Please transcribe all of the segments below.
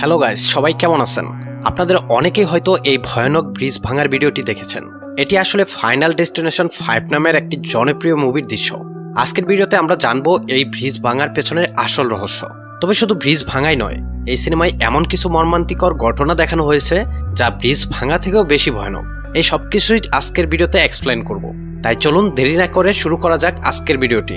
Hello guys সবাই কেমন আছেন? আপনাদের অনেকেই হয়তো এই ভয়ানক ব্রিজ ভাঙার ভিডিওটি দেখেছেন। এটি আসলে ফাইনাল ডেস্টিনেশন ফাইভ নামের একটি জনপ্রিয় মুভির দৃশ্য। আজকের ভিডিওতে আমরা জানব এই ব্রিজ ভাঙার পেছনের আসল রহস্য। তবে শুধু ব্রিজ ভাঙাই নয়, এই সিনেমায় এমন কিছু মর্মান্তিকর ঘটনা দেখানো হয়েছে যা ব্রিজ ভাঙা থেকেও বেশি ভয়ানক। এই সব কিছুই আজকের ভিডিওতে এক্সপ্লেন করব। তাই চলুন দেরি না করে শুরু করা যাক আজকের ভিডিওটি।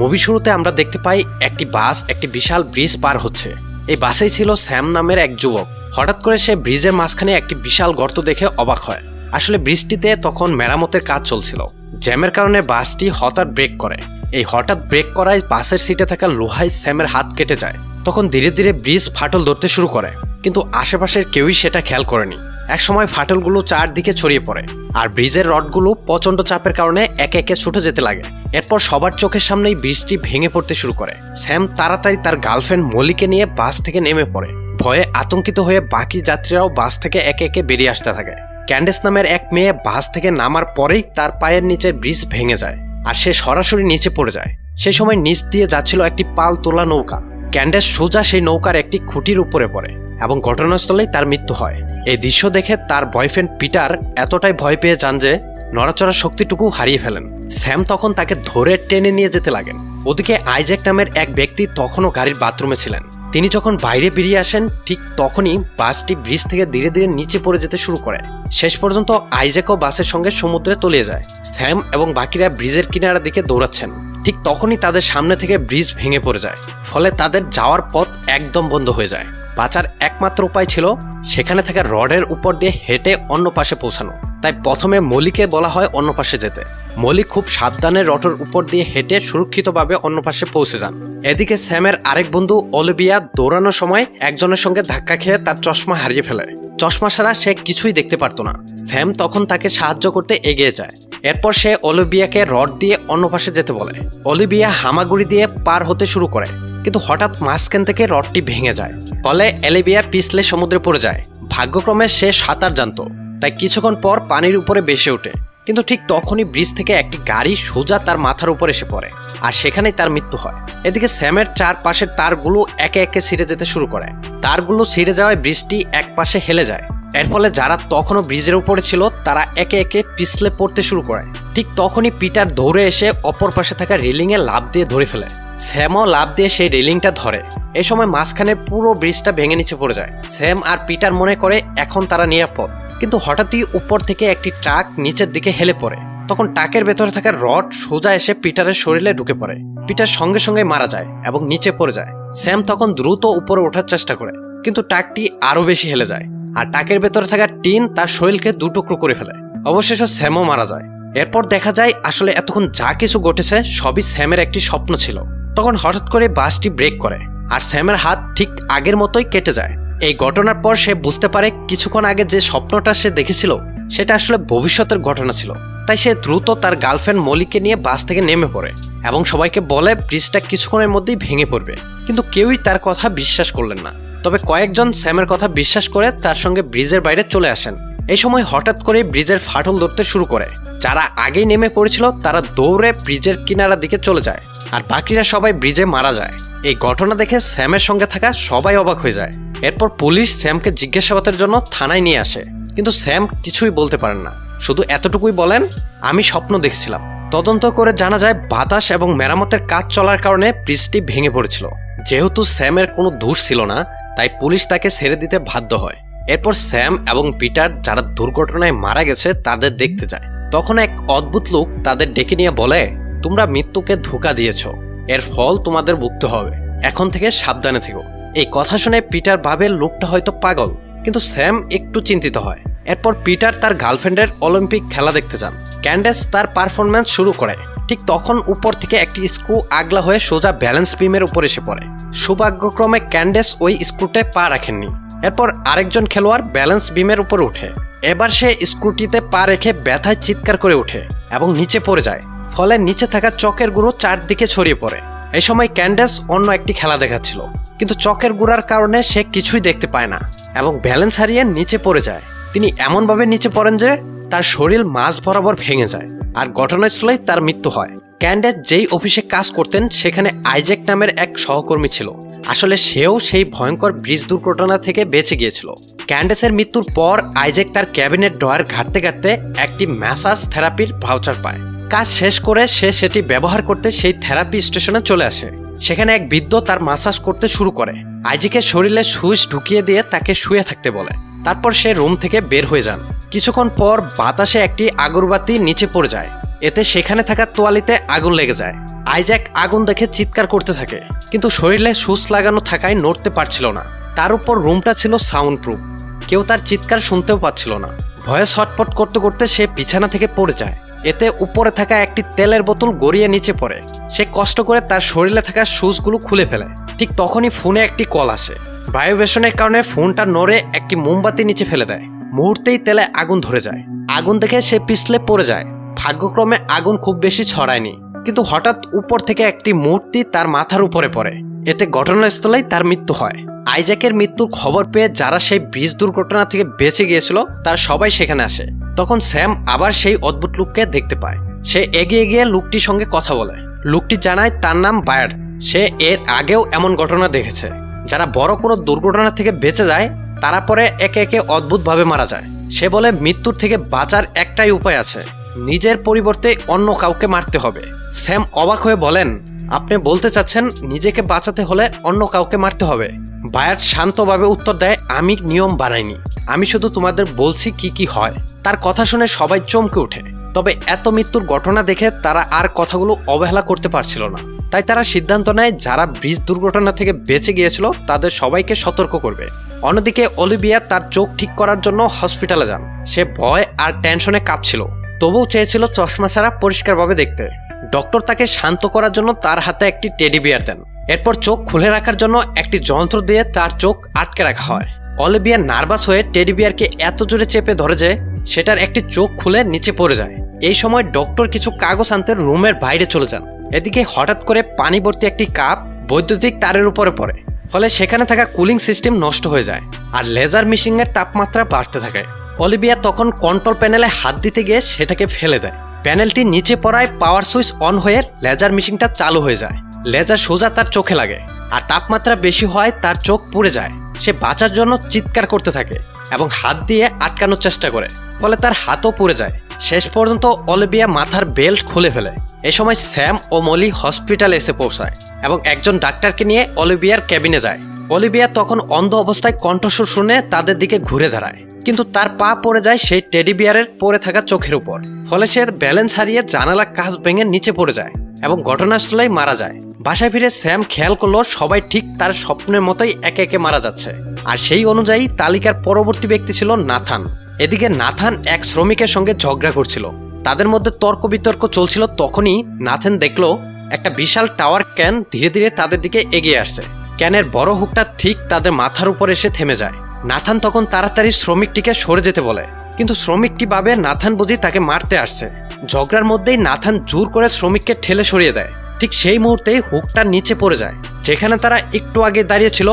মুভি শুরুতে আমরা দেখতে পাই একটি বাস, একটি বিশাল ব্রিজ পার হচ্ছে। এই বাসেই ছিল স্যাম নামের এক যুবক। হঠাৎ করে সে ব্রিজের মাঝখানে একটি বিশাল গর্ত দেখে অবাক হয়। আসলে বৃষ্টিতে তখন মেরামতের কাজ চলছিল। জ্যামের কারণে বাসটি হঠাৎ ব্রেক করে। এই হঠাৎ ব্রেক করায় বাসের সিটে থাকা লোহাই স্যামের হাত কেটে যায়। তখন ধীরে ধীরে ব্রিজ ফাটল ধরতে শুরু করে। কিন্তু আশেপাশের কেউই সেটা খেয়াল করেনি। একসময় ফাটলগুলো চারদিকে ছড়িয়ে পড়ে আর ব্রিজের রডগুলো প্রচণ্ড চাপের কারণে একে একে ছুটে যেতে লাগে। এরপর সবার চোখের সামনেই ব্রিজটি ভেঙে পড়তে শুরু করে। স্যাম তাড়াতাড়ি তার গার্লফ্রেন্ড মলিকে নিয়ে বাস থেকে নেমে পড়ে। ভয়ে আতঙ্কিত হয়ে বাকি যাত্রীরাও বাস থেকে একে একে বেরিয়ে আসতে থাকে। ক্যান্ডেস নামের এক মেয়ে বাস থেকে নামার পরেই তার পায়ের নিচের ব্রিজ ভেঙে যায় আর সে সরাসরি নিচে পড়ে যায়। সে সময় নিচ দিয়ে যাচ্ছিল একটি পাল তোলা নৌকা। ক্যান্ডেস সোজা সেই নৌকার একটি খুঁটির উপরে পড়ে এবং ঘটনাস্থলেই তার মৃত্যু হয়। এই দৃশ্য দেখে তার বয়ফ্রেন্ড পিটার এতটাই ভয় পেয়ে যান যে নড়াচড়ার শক্তিটুকু হারিয়ে ফেলেন। স্যাম তখন তাকে ধরে টেনে নিয়ে যেতে লাগেন। ওদিকে আইজ্যাক নামের এক ব্যক্তি তখনও গাড়ির বাথরুমে ছিলেন। তিনি যখন বাইরে বেরিয়ে আসেন, ঠিক তখনই বাসটি ব্রিজ থেকে ধীরে ধীরে নিচে পড়ে যেতে শুরু করে। শেষ পর্যন্ত আইজ্যাকও বাসের সঙ্গে সমুদ্রে তলিয়ে যায়। স্যাম এবং বাকিরা ব্রিজের কিনারার দিকে দৌড়াচ্ছেন। ঠিক তখনই তাদের সামনে থেকে ব্রিজ ভেঙে পড়ে যায়। ফলে তাদের যাওয়ার পথ একদম বন্ধ হয়ে যায়। বাঁচার একমাত্র উপায় ছিল সেখানে থাকা রডের উপর দিয়ে হেঁটে অন্য পাশে পৌঁছানো। তাই প্রথমে মলিকে বলা হয় অন্য পাশে যেতে। মলি খুব সাবধানে রডের উপর দিয়ে হেঁটে সুরক্ষিতভাবে অন্য পাশে পৌঁছে যান। এদিকে স্যামের আরেক বন্ধু অলিভিয়া দৌড়ানোর সময় একজনের সঙ্গে ধাক্কা খেয়ে তার চশমা হারিয়ে ফেলে। চশমা ছাড়া সে কিছুই দেখতে পারতো না। স্যাম তখন তাকে সাহায্য করতে এগিয়ে যায়। এরপর সে অলিভিয়াকে রড দিয়ে অন্য পাশে যেতে বলে। অলিভিয়া হামাগুড়ি দিয়ে পার হতে শুরু করে, কিন্তু হঠাৎ মাঝখান থেকে রডটি ভেঙে যায়। ফলে এলিভিয়া পিছলে সমুদ্রে পড়ে যায়। ভাগ্যক্রমে সে সাঁতার জানতো। তাই কিছুক্ষণ পর পানির উপরে বেসে ওঠে। কিন্তু ঠিক তখনই ব্রিজ থেকে একটি গাড়ি সোজা তার মাথার উপর এসে পড়ে আর সেখানেই তার মৃত্যু হয়। এদিকে স্যামের চারপাশের তারগুলো একে একে ছিঁড়ে যেতে শুরু করে। তারগুলো ছিঁড়ে যাওয়ায় ব্রিজটি এক পাশে হেলে যায়। এর ফলে যারা তখনও ব্রিজের উপরে ছিল, তারা একে একে পিছলে পড়তে শুরু করে। ঠিক তখনই পিটার দৌড়ে এসে অপর পাশে থাকা রেলিংয়ে লাভ দিয়ে ধরে ফেলে। স্যামও লাভ দিয়ে সেই রেলিংটা ধরে। এই সময় মাঝখানে পুরো ব্রিজটা ভেঙে নিচে পড়ে যায়। স্যাম আর পিটার মনে করে এখন তারা নিরাপদ। কিন্তু হঠাৎই উপর থেকে একটি ট্রাক নিচের দিকে হেলে পড়ে। তখন ট্রাকের ভেতরে থাকা রড সোজা এসে পিটারের শরীরে ঢুকে পড়ে। পিটার সঙ্গে সঙ্গে মারা যায় এবং নিচে পড়ে যায়। স্যাম তখন দ্রুত উপরে ওঠার চেষ্টা করে, কিন্তু ট্রাকটি আরও বেশি হেলে যায়। আর টাকের ভেতরে থাকা টিন তার শরীরকে দুটুকরো করে ফেলে। অবশেষে স্যামও মারা যায়। এরপর দেখা যায় আসলে এতক্ষণ যা কিছু ঘটেছে সবই স্যামের একটি স্বপ্ন ছিল। তখন হঠাৎ করে বাসটি ব্রেক করে আর স্যামের হাত ঠিক আগের মতোই কেটে যায়। এই ঘটনার পর সে বুঝতে পারে কিছুক্ষণ আগে যে স্বপ্নটা সে দেখেছিল, সেটা আসলে ভবিষ্যতের ঘটনা ছিল। তাই সে দ্রুত তার গার্লফ্রেন্ড মলিকে নিয়ে বাস থেকে নেমে পড়ে এবং সবাইকে বলে ব্রিজটা কিছুক্ষণের মধ্যেই ভেঙে পড়বে। কিন্তু কেউই তার কথা বিশ্বাস করলেন না। তবে কয়েকজন স্যামের কথা বিশ্বাস করে তার সঙ্গে ব্রিজের বাইরে চলে আসেন। এই সময় হঠাৎ করে ব্রিজের ফাটল ধরতে শুরু করে। যারা আগেই নেমে পড়েছিল, তারা দৌড়ে ব্রিজের কিনারার দিকে চলে যায় আর বাকিরা সবাই ব্রিজে মারা যায়। এই ঘটনা দেখে স্যামের সঙ্গে থাকা সবাই অবাক হয়ে যায়। এরপর পুলিশ স্যামকে জিজ্ঞাসাবাদের জন্য থানায় নিয়ে আসে। কিন্তু স্যাম কিছুই বলতে পারেন না। শুধু এতটুকুই বলেন, আমি স্বপ্ন দেখছিলাম। তদন্ত করে জানা যায়, বাতাস এবং মেরামতের কাজ চলার কারণে ব্রিজটি ভেঙে পড়েছিল। যেহেতু স্যামের কোনো দোষ ছিল না, তাই পুলিশ তাকে ছেড়ে দিতে বাধ্য হয়। এরপর স্যাম এবং পিটার যারা দুর্ঘটনায় মারা গেছে তাদের দেখতে যায়। তখন এক অদ্ভুত লোক তাদের ডেকে নিয়ে বলে, তোমরা মৃত্যুকে ধোকা দিয়েছ। এর ফল তোমাদের ভুগতে হবে। এখন থেকে সাবধানে থেকো। এই কথা শুনে পিটার ভাবে লোকটা হয়তো পাগল, কিন্তু স্যাম একটু চিন্তিত হয়। এরপর পিটার তার গার্লফ্রেন্ডের অলিম্পিক খেলা দেখতে যান। ক্যান্ডেস তার পারফরমেন্স শুরু করে। ঠিক তখন উপর থেকে একটি স্ক্রু আগলা হয়ে সোজা ব্যালেন্স বিমের উপর এসে পড়ে। সৌভাগ্যক্রমে ক্যান্ডেস ওই স্ক্রুতে পা রাখেননি। এরপর আরেকজন খেলোয়াড় ব্যালেন্স বিমের উপর উঠে। এবার সে স্কুটিতে পা রেখে ব্যথায় চিৎকার করে ওঠে এবং নিচে পড়ে যায়। ফলে নিচে থাকা চকের গুঁড়ো চারদিকে ছড়িয়ে পড়ে। এই সময় ক্যান্ডেস অন্য একটি খেলা দেখাচ্ছিল। কিন্তু চকের গুঁড়ার কারণে সে কিছুই দেখতে পায় না এবং ব্যালেন্স হারিয়ে নিচে পড়ে যায়। তিনি এমনভাবে নিচে পড়েন যে তার শরীর মাঝ বরাবর ভেঙে যায়। আর ঘটনাস্থলেই তার মৃত্যু হয়। ক্যান্ডেস যেই অফিসে কাজ করতেন, সেখানে আইজ্যাক নামের এক সহকর্মী ছিল। আসলে সেও সেই ভয়ঙ্কর ব্রিজ দুর্ঘটনা থেকে বেঁচে গিয়েছিল। ক্যান্ডেসের মৃত্যুর পর আইজ্যাক তার ক্যাবিনেট ড্রয়ার ঘাটতে ঘাটতে একটি ম্যাসাজ থেরাপির ভাউচার পায়। কাজ শেষ করে সে সেটি ব্যবহার করতে সেই থেরাপি স্টেশনে চলে আসে। সেখানে এক বৃদ্ধ তার মাসাজ করতে শুরু করে। আইজিকে শরীরে সুইচ ঢুকিয়ে দিয়ে তাকে শুয়ে থাকতে বলে। তারপর সে রুম থেকে বের হয়ে যান। কিছুক্ষণ পর বাতাসে একটি আগরবাতি নিচে পড়ে যায়। এতে সেখানে থাকা তোয়ালিতে আগুন লেগে যায়। আইজ্যাক আগুন দেখে চিৎকার করতে থাকে, কিন্তু শরীরে সুচ লাগানো থাকায় নড়তে পারছিল না। তার উপর রুমটা ছিল সাউন্ড প্রুফ কেউ তার চিৎকার শুনতেও পাচ্ছিল না। ভয়ে ছটফট করতে করতে সে বিছানা থেকে পড়ে যায়। এতে উপরে থাকা একটি তেলের বোতল গড়িয়ে নিচে পড়ে। সে কষ্ট করে তার শরীরে থাকা সুচগুলো খুলে ফেলে। ঠিক তখনই ফোনে একটি কল আসে। বায়ুবেশনের কারণে ফোনটা নড়ে একটি মোমবাতি নিচে ফেলে দেয়। মুহূর্তেই তেলে আগুন ধরে যায়। আগুন দেখে সে পিছলে পড়ে যায়। ভাগ্যক্রমে আগুন খুব বেশি ছড়ায়নি। কিন্তু হঠাৎ উপর থেকে একটি মূর্তি তার মাথার উপরে পড়ে। এতে ঘটনাস্থলেই তার মৃত্যু হয়। আইজ্যাকের মৃত্যুর খবর পেয়ে যারা সেই ব্রিজ দুর্ঘটনা থেকে বেঁচে গিয়েছিল, তার সবাই সেখানে আসে। তখন স্যাম আবার সেই অদ্ভুত লোককে দেখতে পায়। সে এগিয়ে গিয়ে লোকটির সঙ্গে কথা বলে। লোকটি জানায় তার নাম বায়ার সে এর আগেও এমন ঘটনা দেখেছে। যারা বড় কোনো দুর্ঘটনা থেকে বেঁচে যায় তারা পরে একে একে অদ্ভুতভাবে মারা যায়। সে বলে, মৃত্যুর থেকে বাঁচার একটাই উপায় আছে। নিজের পরিবর্তে অন্য কাউকে মারতে হবে। স্যাম অবাক হয়ে বলেন, আপনি বলতে চাচ্ছেন নিজেকে বাঁচাতে হলে অন্য কাউকে মারতে হবে? বায়ার শান্তভাবে উত্তর দেয়, আমি নিয়ম বানাইনি। আমি শুধু তোমাদের বলছি কি কি হয়। তার কথা শুনে সবাই চমকে ওঠে। তবে এত মৃত্যুর ঘটনা দেখে তারা আর কথাগুলো অবহেলা করতে পারছিল না। তাই তারা সিদ্ধান্ত নেয় যারা ব্রিজ দুর্ঘটনা থেকে বেঁচে গিয়েছিল তাদের সবাইকে সতর্ক করবে। অন্যদিকে অলিভিয়া তার চোখ ঠিক করার জন্য হসপিটালে যান। সে ভয় আর টেনশনে কাঁপছিল। তবুও চেয়েছিল চশমা ছাড়া পরিষ্কারভাবে দেখতে। ডক্টর তাকে শান্ত করার জন্য তার হাতে একটি টেডি বিয়ার দেন। এরপর চোখ খুলে রাখার জন্য একটি যন্ত্র দিয়ে তার চোখ আটকে রাখা হয়। অলিভিয়া নার্ভাস হয়ে টেডি বিয়ারকে এত জোরে চেপে ধরে যে সেটার একটি চোখ খুলে নিচে পড়ে যায়। এই সময় ডক্টর কিছু কাগজ আনতে রুমের বাইরে চলে যান। এদিকে হঠাৎ করে পানি ভর্তি একটি কাপ বৈদ্যুতিক তারের উপরে পড়ে, ফলে সেখানে থাকা কুলিং সিস্টেম নষ্ট হয়ে যায় আর লেজার মেশিনের তাপমাত্রা বাড়তে থাকে। অলিভিয়া তখন কন্ট্রোল প্যানেলে হাত দিতে গিয়ে সেটাকে ফেলে দেয়। প্যানেলটি নিচে পড়ায় পাওয়ার সুইচ অন হয়ে লেজার মেশিনটা চালু হয়ে যায়। লেজার সোজা তার চোখে লাগে আর তাপমাত্রা বেশি হয় তার চোখ পুড়ে যায়। সে বাঁচার জন্য চিৎকার করতে থাকে এবং হাত দিয়ে আটকানোর চেষ্টা করে, ফলে তার হাতও পুড়ে যায়। শেষ পর্যন্ত অলিভিয়া মাথার বেল্ট খুলে ফেলে। এ সময় স্যাম ও মলি হসপিটালে এসে পৌঁছায় এবং একজন ডাক্তারকে নিয়ে অলিভিয়ার ক্যাবিনে যায়। অলিভিয়া তখন অন্ধ অবস্থায় কণ্ঠস্বর শুনে তাদের দিকে ঘুরে দাঁড়ায়। কিন্তু তার পা পড়ে যায় সেই টেডি বিয়ারের পড়ে থাকা চোখের উপর। ফলে সে ব্যালেন্স হারিয়ে জানালা কাজ ভেঙে নিচে পড়ে যায়। এবং ঘটনাস্থলেই মারা যায়। বাসায় ফিরে স্যাম খেয়াল করল সবাই ঠিক তার স্বপ্নের মতোই একে একে মারা যাচ্ছে। আর সেই অনুযায়ী তালিকার পরবর্তী ব্যক্তি ছিল নাথান। এদিকে নাথান এক শ্রমিকের সঙ্গে ঝগড়া করছিল। তাদের মধ্যে তর্ক বিতর্ক চলছিল তখনই নাথেন দেখল একটা বিশাল টাওয়ার ক্যান ধীরে ধীরে তাদের দিকে এগিয়ে আসছে। ক্যানের বড় হুকটা ঠিক তাদের মাথার উপর এসে থেমে যায়। নাথান তখন তাড়াতাড়ি শ্রমিকটিকে সরে যেতে বলে। কিন্তু শ্রমিকটি ভাবে নাথান বুঝি তাকে মারতে আসছে। ঝগড়ার মধ্যেই নাথান জোর করে শ্রমিককে ঠেলে সরিয়ে দেয়। ঠিক সেই মুহূর্তেই হুকটা নিচে পড়ে যায়, যেখানে তারা একটু আগে দাঁড়িয়েছিল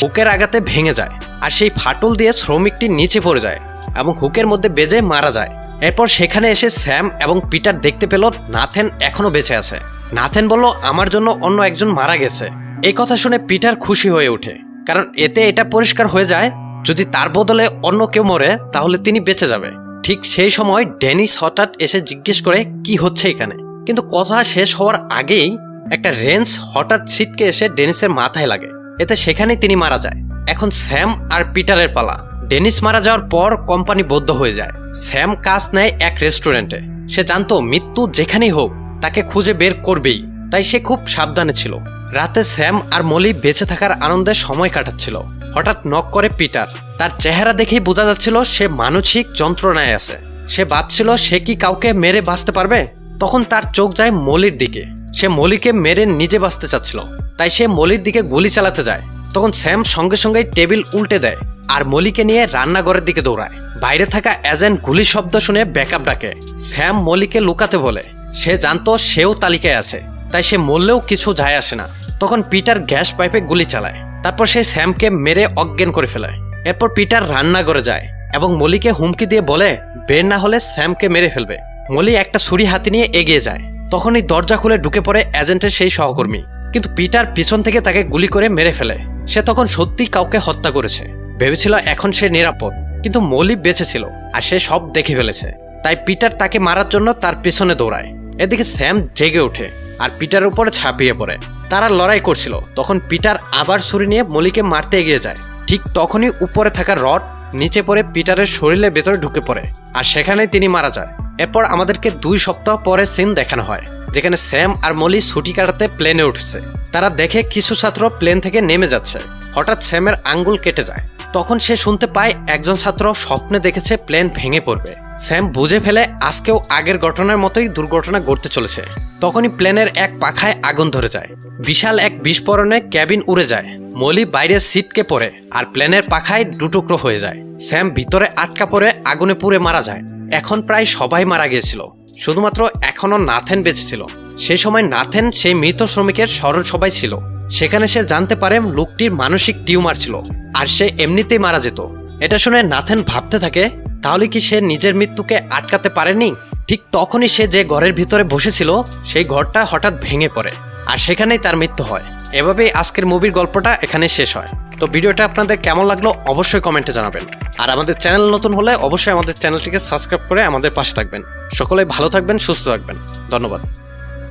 হুকের আঘাতে ভেঙে যায় আর সেই ফাটল দিয়ে শ্রমিকটি নিচে পড়ে যায় এবং হুকের মধ্যে বেজে মারা যায়। এরপর সেখানে এসে স্যাম এবং পিটার দেখতে পেল নাথেন এখনও বেঁচে আছে। নাথেন বলল, আমার জন্য অন্য একজন মারা গেছে। এই কথা শুনে পিটার খুশি হয়ে ওঠে, কারণ এতে এটা পরিষ্কার হয়ে যায় যদি তার বদলে অন্য কেউ মরে, তাহলে তিনি বেঁচে যাবে। ঠিক সেই সময় ডেনিস হঠাৎ এসে জিজ্ঞেস করে, কি হচ্ছে এখানে? কিন্তু কথা শেষ হওয়ার আগেই একটা রেঞ্জ হঠাৎ ছিটকে এসে ডেনিসের মাথায় লাগে। এতে সেখানেই তিনি মারা যায়। এখন স্যাম আর পিটারের পালা। ডেনিস মারা যাওয়ার পর কোম্পানি বদ্ধ হয়ে যায়। স্যাম কাজ নেয় এক রেস্টুরেন্টে। সে জানতো মৃত্যু যেখানেই হোক, তাকে খুঁজে বের করবেই। তাই সে খুব সাবধানে ছিল। রাতে স্যাম আর মলি বেঁচে থাকার আনন্দে সময় কাটাচ্ছিল। হঠাৎ নক করে পিটার। তার চেহারা দেখেই বোঝা যাচ্ছিল সে মানসিক যন্ত্রণায় আছে। সে ভাবছিল সে কি কাউকে মেরে বাঁচতে পারবে? তখন তার চোখ যায় মলির দিকে। সে মলিকে মেরে নিজে বাঁচতে চাচ্ছিল। তাই সে মলির দিকে গুলি চালাতে যায়। তখন স্যাম সঙ্গে সঙ্গে টেবিল উল্টে দেয় আর মলিকে নিয়ে রান্নাঘরের দিকে দৌড়ায়। বাইরে থাকা এজেন্ট গুলি শব্দ শুনে ব্যাকআপ ডাকে। স্যাম মলিকে লুকাতে বলে। সে জানতো সেও তালিকায় আছে। তাই সে মরলেও কিছু যায় আসে না। তখন পিটার গ্যাস পাইপে গুলি চালায়। তারপর সে স্যামকে মেরে অজ্ঞান করে ফেলে এরপর পিটার রান্নাঘরে যায় এবং মলিকে হুমকি দিয়ে বলে, বের না হলে স্যামকে মেরে ফেলবে। মলি একটা ছুরি হাতে নিয়ে এগিয়ে যায়। তখনই দরজা খুলে ঢুকে পড়ে এজেন্টের সেই সহকর্মী। কিন্তু পিটার পিছন থেকে তাকে গুলি করে মেরে ফেলে। সে তখন সত্যি কাউকে হত্যা করেছে। ভেবেছিল এখন সে নিরাপদ। কিন্তু মলি বেঁচে ছিল আর সে সব দেখে ফেলেছে। তাই পিটার তাকে মারার জন্য তার পেছনে দৌড়ায়। এদিকে স্যাম জেগে ওঠে। আর পিটার উপরে ছাপিয়ে পড়ে। তারা লড়াই করছিল, তখন পিটার আবার ছুরি নিয়ে মলিকে মারতে এগিয়ে যায়। ঠিক তখনই উপরে থাকা রড নিচে পড়ে পিটারের শরীরের ভেতরে ঢুকে পড়ে, আর সেখানেই তিনি মারা যায়। এরপর আমাদেরকে দুই সপ্তাহ পরে সিন দেখানো হয়, যেখানে স্যাম আর মলি ছুটি কাটাতে প্লেনে উঠছে। তারা দেখে কিছু ছাত্র প্লেন থেকে নেমে যাচ্ছে। হঠাৎ স্যামের আঙ্গুল কেটে যায়। তখন সে শুনতে পায় একজন ছাত্র স্বপ্নে দেখেছে প্লেন ভেঙে পড়বে। স্যাম বুঝে ফেলে আজকেও আগের ঘটনার মতোই দুর্ঘটনা ঘটতে চলেছে। তখনই প্লেনের এক পাখায় আগুন ধরে যায়। বিশাল এক বিস্ফোরণে ক্যাবিন উড়ে যায়। মলি বাইরে সিটকে পড়ে আর প্লেনের পাখায় দুটুকরো হয়ে যায়। স্যাম ভিতরে আটকা পড়ে আগুনে পুড়ে মারা যায়। এখন প্রায় সবাই মারা গিয়েছিল। শুধুমাত্র এখনও নাথেন বেঁচে ছিল। সেই সময় নাথেন সেই মৃত শ্রমিকের স্মরণ সবাই ছিল। সেখানে সে জানতে পারে লোকটির মানসিক টিউমার ছিল, আর সে এমনিতেই মারা যেত। এটা শুনে নাথেন ভাবতে থাকে, তাহলে কি সে নিজের মৃত্যুকে আটকাতে পারেনি? ঠিক তখনই সে যে ঘরের ভিতরে বসেছিল, সেই ঘরটা হঠাৎ ভেঙে পড়ে, আর সেখানেই তার মৃত্যু হয়। এভাবেই আজকের মুভির গল্পটা এখানে শেষ হয়। তো ভিডিওটা আপনাদের কেমন লাগল অবশ্যই কমেন্টে জানাবেন। আর আমাদের চ্যানেল নতুন হলে অবশ্যই আমাদের চ্যানেলটিকে সাবস্ক্রাইব করে আমাদের পাশে থাকবেন। সকলে ভালো থাকবেন, সুস্থ থাকবেন। ধন্যবাদ।